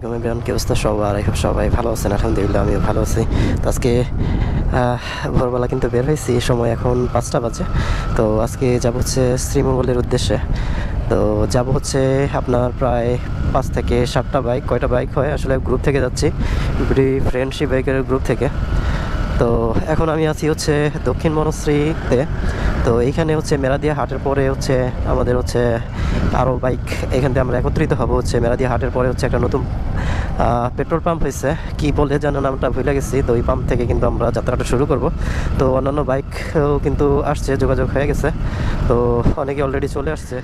Ben কি অবস্থা এখন সবাই ভালো আছেন, আলহামদুলিল্লাহ আমিও ভালো আছি। তো আজকে ভোরবেলা কিন্তু বের হয়েছি সময় এখন পাঁচটা বাজে। তো আজকে যাব হচ্ছে শ্রীমঙ্গলের উদ্দেশ্যে। তো যাব হচ্ছে আপনার প্রায় পাঁচ থেকে সাতটা বাইক কয়টা বাইক হয়? আসলে গ্রুপ থেকে যাচ্ছি ফ্রেন্ডশিপ বাইকের গ্রুপ থেকে। তো এখন আমি আছি হচ্ছে দক্ষিণ বনশ্রীতে। তো এইখানে হচ্ছে মেরাদিয়া হাটের পরে হচ্ছে আমাদের হচ্ছে আরও বাইক এখান থেকে আমরা একত্রিত হব হচ্ছে মেরাদিয়া হাটের পরে হচ্ছে একটা নতুন পেট্রোল পাম্প হয়েছে। কি বলে যেন নামটা ভুলে গেছি, তো ওই পাম্প থেকে কিন্তু আমরা যাত্রাটা শুরু করব। তো অন্যান্য বাইকও কিন্তু আসছে, যোগাযোগ হয়ে গেছে। তো অনেকে অলরেডি চলে আসছে।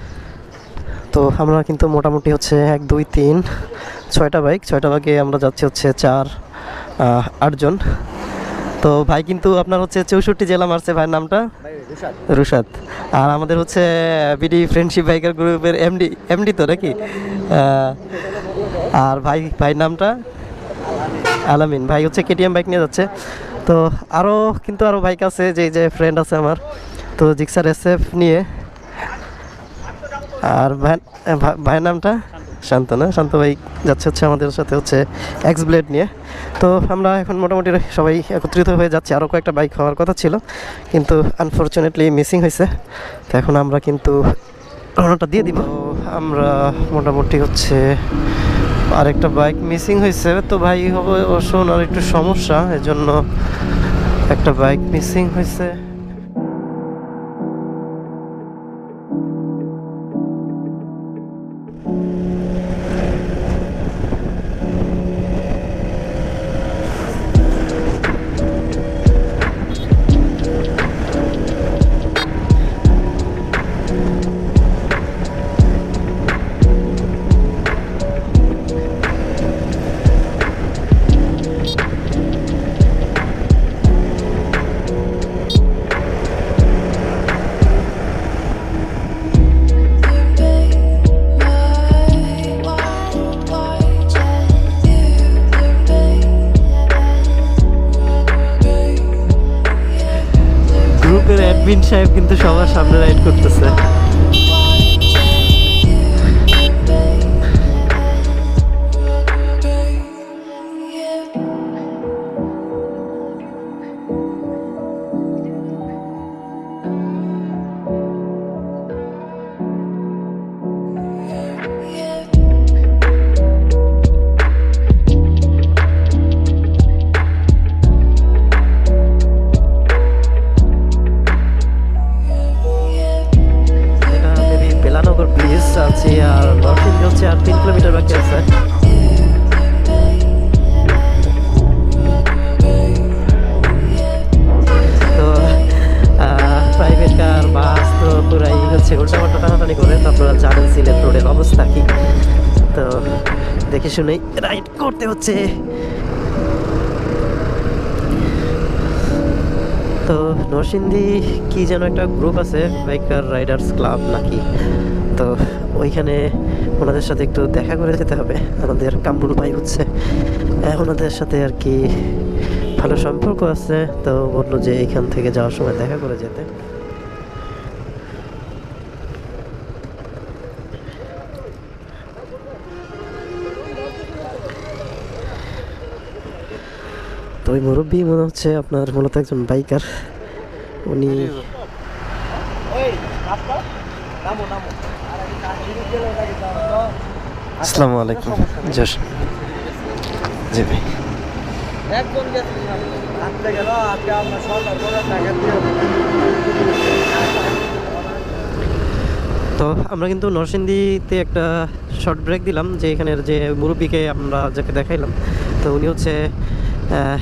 তো আমরা কিন্তু মোটামুটি হচ্ছে এক, দুই, তিন, ছয়টা বাইক ছয়টা বাইকে আমরা যাচ্ছি হচ্ছে চার আটজন। তো ভাই কিন্তু আপনার হচ্ছে চৌষট্টি জেলা মারছে ভাইয়ের নামটা? রুশাদ। আর আমাদের হচ্ছে বিডি ফ্রেন্ডশিপ বাইকার গ্রুপের এমডি এমডি তো নাকি? আর ভাই ভাইয়ের নামটা? আলামিন। ভাই হচ্ছে কেটিএম বাইক নিয়ে যাচ্ছে। তো আরও কিন্তু আরও বাইক আছে, যে যে ফ্রেন্ড আছে আমার। তো জিক্সার এসএফ নিয়ে। আর ভাই, ভাইয়ের নামটা? শান্ত না শান্ত ভাই যাচ্ছে হচ্ছে আমাদের সাথে হচ্ছে এক্স ব্লেড নিয়ে। তো আমরা এখন মোটামুটি সবাই একত্রিত হয়ে যাচ্ছি। আরও কয়েকটা বাইক হওয়ার কথা ছিল, কিন্তু আনফর্চুনেটলি মিসিং হয়েছে। তো এখন আমরা কিন্তু রওনাটা দিয়ে দিব। আমরা মোটামুটি হচ্ছে আরেকটা বাইক মিসিং হয়েছে। তো ভাই হবে অবশ্য ওনার একটু সমস্যা, এজন্য একটা বাইক মিসিং হয়েছে। সাহেব কিন্তু সবার সামনে রাইড করতেছে। শুনেই রাইড করতে হচ্ছে। তো নরসিংদী কি যেন একটা গ্রুপ আছে, বাইকার রাইডার্স ক্লাব নাকি? তো ওইখানে ওনাদের সাথে একটু দেখা করে যেতে হবে। আমাদের কামরুল ভাই হচ্ছে। ওনাদের সাথে আর কি ভালো সম্পর্ক আছে। তো বলল যে এখান থেকে যাওয়ার সময় দেখা করে যেতে। ওই মুরব্বী মনে হচ্ছে আপনার মূলত একজন বাইকার উনি আসসালামু আলাইকুম, জশ। জি ভাই। তো আমরা কিন্তু নরসিংদীতে একটা শর্ট ব্রেক দিলাম, যে এখানের যে মুরব্বীকে আমরা যাকে দেখাইলাম, তো উনি হচ্ছে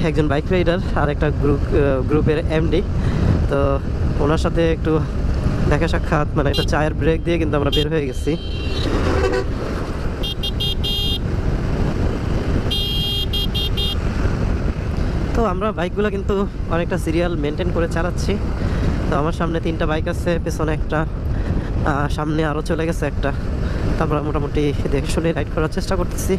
একজন বাইক রাইডার আর একটা গ্রুপ গ্রুপের এমডি তো ওনার সাথে একটু দেখা সাক্ষাৎ মানে একটা চায়ের ব্রেক দিয়ে কিন্তু আমরা বের হয়ে গেছি। তো আমরা বাইকগুলো কিন্তু অনেকটা সিরিয়াল মেনটেন করে চালাচ্ছি। তো আমার সামনে তিনটা বাইক আছে, পেছনে একটা সামনে আরও চলে গেছে একটা। তো আমরা মোটামুটি দেখে শুনে রাইড করার চেষ্টা করতেছি।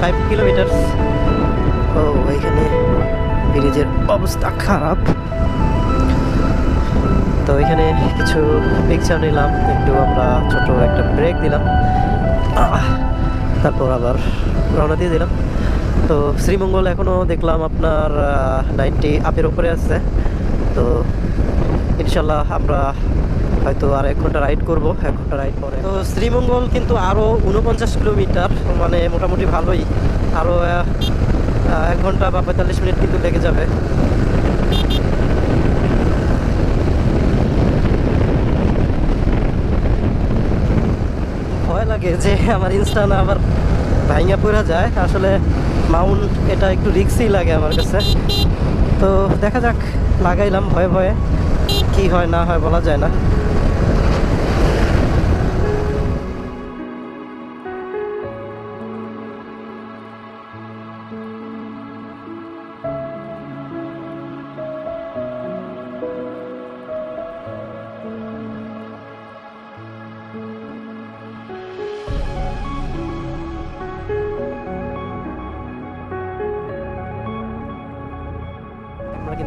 ফাইভ কিলোমিটার ও এখানে ব্রিজের অবস্থা খারাপ। তো এখানে কিছু পিকচার নিলাম, একটু আমরা ছোট একটা ব্রেক দিলাম। তারপর আবার রওনা দিয়ে দিলাম। তো শ্রীমঙ্গল এখনও দেখলাম আপনার নাইনটি আপের উপরে আছে। তো ইনশাল্লাহ আমরা হয়তো আর এক ঘণ্টা রাইড করব, এক ঘণ্টা রাইড পরে। তো শ্রীমঙ্গল কিন্তু আরও উনপঞ্চাশ কিলোমিটার মানে মোটামুটি ভালোই। আরও এক ঘণ্টা বা পঁয়তাল্লিশ মিনিট কিন্তু লেগে যাবে। ভয় লাগে যে আমার ইনস্টা না আবার ভাইঙ্গা পড়া যায়। আসলে মাউন্ট এটা একটু রিক্সই লাগে আমার কাছে। তো দেখা যাক, লাগাইলাম ভয়ে ভয়ে। কি হয় না হয় বলা যায় না।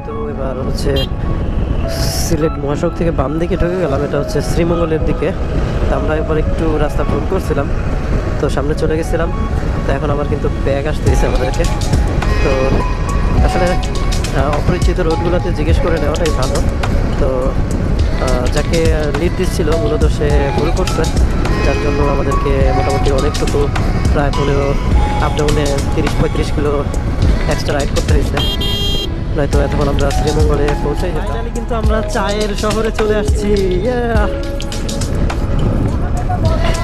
কিন্তু এবার হচ্ছে সিলেট মহাসড়ক থেকে বাম দিকে ঢুকে গেলাম। এটা হচ্ছে শ্রীমঙ্গলের দিকে। তো আমরা এবার একটু রাস্তা ভুল করছিলাম। তো সামনে চলে গেছিলাম। তো এখন আবার কিন্তু ব্যাগ আসতে গেছে আমাদেরকে। তো আসলে অপরিচিত রোডগুলোতে জিজ্ঞেস করে নেওয়াটাই ভালো। তো যাকে লিড দিচ্ছিল মূলত সে ভুল করছে। যার জন্য আমাদেরকে মোটামুটি অনেকটুকু প্রায় পনেরো আপ ডাউনে তিরিশ পঁয়ত্রিশ কিলো এক্সট্রা রাইড করতে হয়েছে। নয়তো এতক্ষণ আমরা শ্রীমঙ্গলে পৌঁছে কিন্তু আমরা চায়ের শহরে চলে আসছি!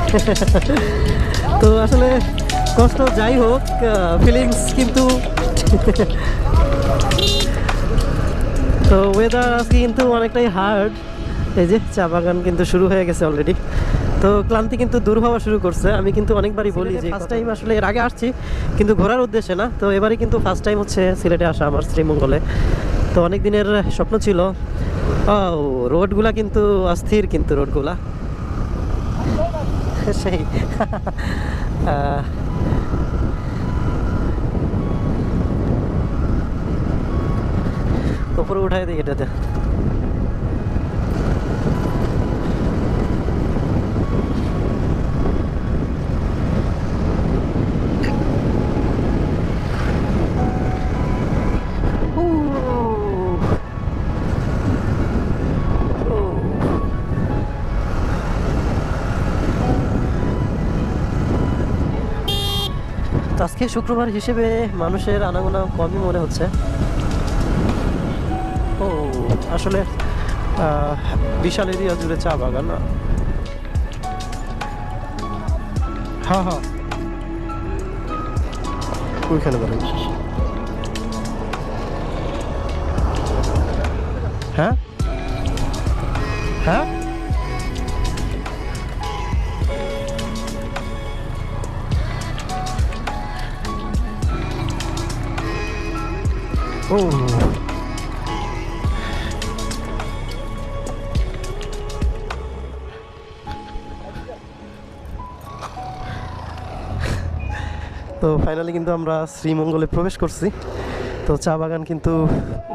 তো আসলে কষ্ট যাই হোক ফিলিংস কিন্তু তো ওয়েদার আজকে কিন্তু অনেকটাই হার্ড এই যে চা বাগান কিন্তু শুরু হয়ে গেছে অলরেডি তো ক্লান্তি কিন্তু দূর হওয়া শুরু করছে। আমি কিন্তু অনেকবারই বলি যে ফার্স্ট টাইম আসলে এর আগে আসছি কিন্তু ঘোরার উদ্দেশ্যে না। তো এবারে কিন্তু ফার্স্ট টাইম হচ্ছে সিলেটে আসা আমার শ্রীমঙ্গলে। তো অনেক দিনের স্বপ্ন ছিল। ও রোডগুলা কিন্তু অস্থির কিন্তু রোডগুলা। সেই। উপরে উঠাই দিই এটাতে আজকে শুক্রবার হিসেবে মানুষের আনাগোনা কমই মনে হচ্ছে। ও, আসলে বিশাল এরিয়া জুড়ে চা বাগান হ্যাঁ হ্যাঁ। ওইখানে বলেন। হ্যাঁ? হ্যাঁ? ও তো ফাইনালি কিন্তু আমরা শ্রীমঙ্গলে প্রবেশ করছি। তো চা বাগান কিন্তু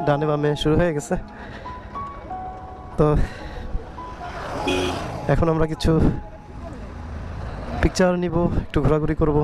ডানে বামে শুরু হয়ে গেছে। তো এখন আমরা কিছু পিকচার নিব, একটু ঘোরাঘুরি করব।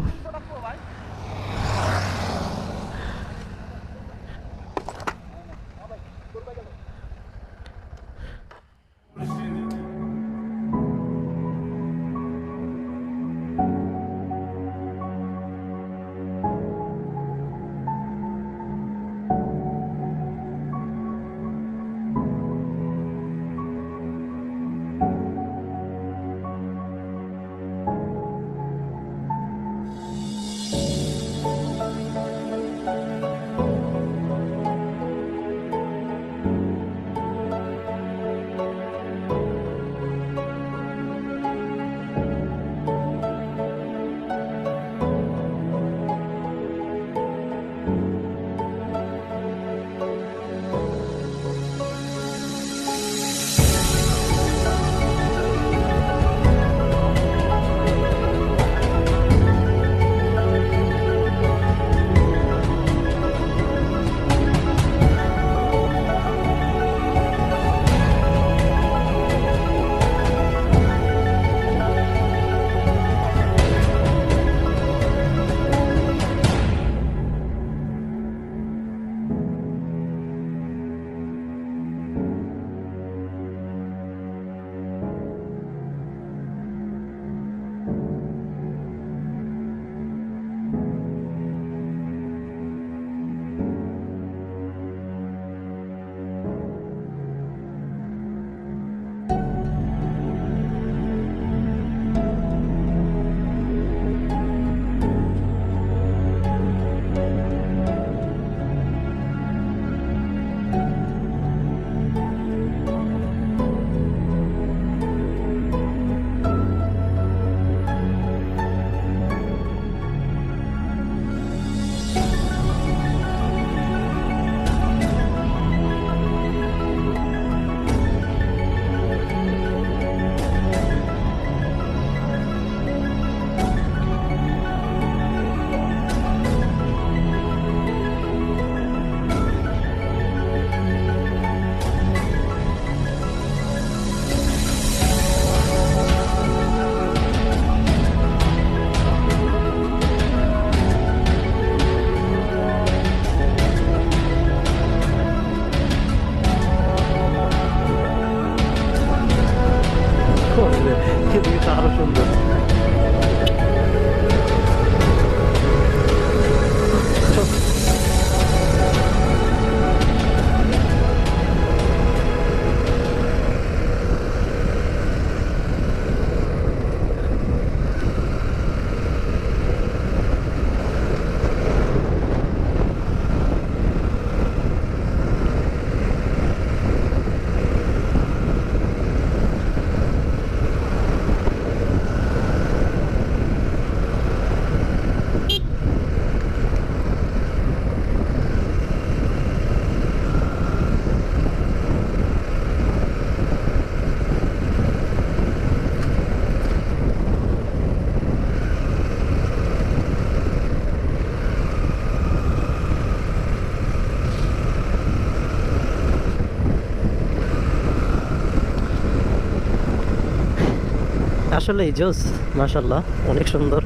আসলে জোস মাসাল্লাহ অনেক সুন্দর।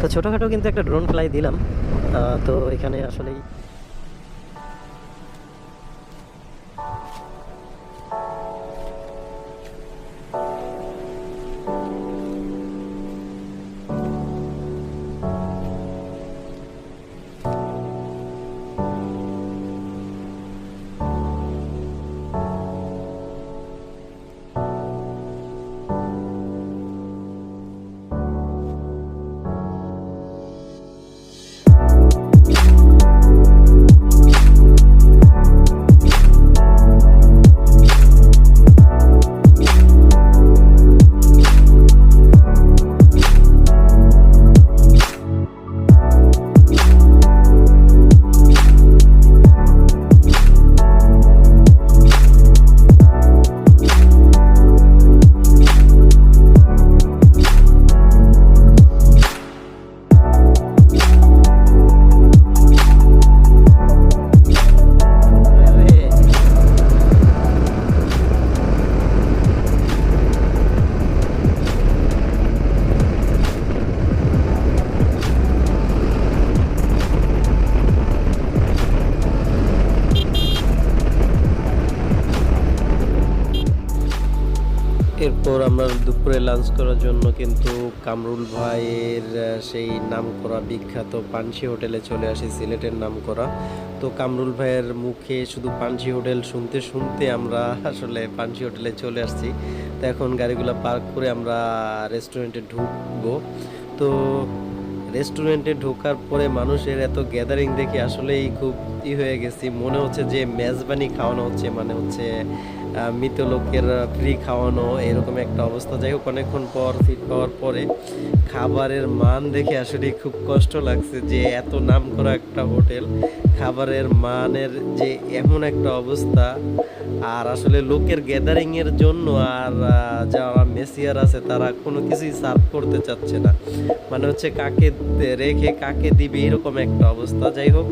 তো ছোটোখাটো কিন্তু একটা ড্রোন ফ্লাই দিলাম। তো এখানে আসলেই এরপর আমরা দুপুরে লাঞ্চ করার জন্য কিন্তু কামরুল ভাইয়ের সেই নাম করা বিখ্যাত পানসি হোটেলে চলে আসি, সিলেটের নাম করা। তো কামরুল ভাইয়ের মুখে শুধু পানসি হোটেল শুনতে শুনতে আমরা আসলে পানসি হোটেলে চলে আসছি। তো এখন গাড়িগুলো পার্ক করে আমরা রেস্টুরেন্টে ঢুকবো। তো রেস্টুরেন্টে ঢোকার পরে মানুষের এত গ্যাদারিং দেখে আসলেই খুব ই হয়ে গেছি। মনে হচ্ছে যে মেজবানি খাওয়ানো হচ্ছে মানে হচ্ছে মৃত লোকের ফ্রি খাওয়ানো, এরকম একটা অবস্থা। যাই হোক, অনেকক্ষণ পর, ফিট পাওয়ার পরে খাবারের মান দেখে আসলে খুব কষ্ট লাগছে যে এত নাম করা একটা হোটেল। খাবারের মানের যে এমন একটা অবস্থা, আর আসলে লোকের গ্যাদারিং এর জন্য আর যারা মেসিয়ার আছে তারা কোনো কিছুই সার্ভ করতে চাচ্ছে না। মানে হচ্ছে কাকে রেখে কাকে দিবে এরকম একটা অবস্থা। যাই হোক,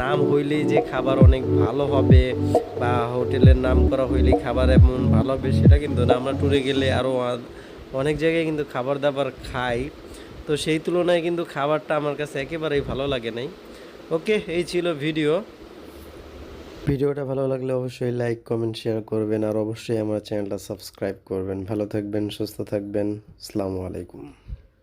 নাম হইলেই যে খাবার অনেক ভালো হবে বা হোটেলের নাম করা হইলেই খাবার এমন ভালো হবে, সেটা কিন্তু না। আমরা ট্যুরে গেলে আরও অনেক জায়গায় কিন্তু খাবার দাবার খাই। তো সেই তুলনায় কিন্তু খাবারটা আমার কাছে একেবারেই ভালো লাগে নাই। ওকে, এই ছিল ভিডিও। ভিডিওটা ভালো লাগলে অবশ্যই লাইক, কমেন্ট, শেয়ার করবেন, আর অবশ্যই আমার চ্যানেলটা সাবস্ক্রাইব করবেন। ভালো থাকবেন, সুস্থ থাকবেন। আসসালামু আলাইকুম।